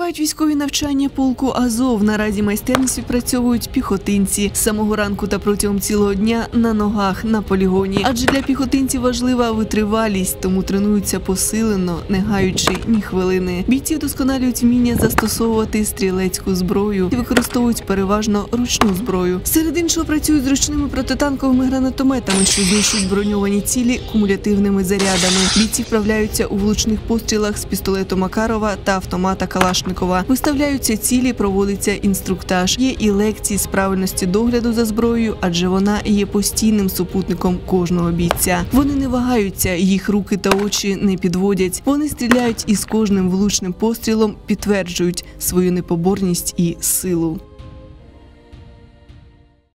Тривають військові навчання полку Азов. Наразі майстерність відпрацьовують піхотинці з самого ранку та протягом цілого дня на ногах на полігоні. Адже для піхотинців важлива витривалість, тому тренуються посилено, не гаючи ні хвилини. Бійці вдосконалюють вміння застосовувати стрілецьку зброю і використовують переважно ручну зброю. Серед іншого працюють з ручними протитанковими гранатометами, що знищують броньовані цілі кумулятивними зарядами. Бійці вправляються у влучних пострілах з пістолету Макарова та автомата Калашникова. Виставляються цілі, проводиться інструктаж. Є і лекції з правильності догляду за зброєю, адже вона є постійним супутником кожного бійця. Вони не вагаються, їх руки та очі не підводять. Вони стріляють і з кожним влучним пострілом підтверджують свою непоборність і силу.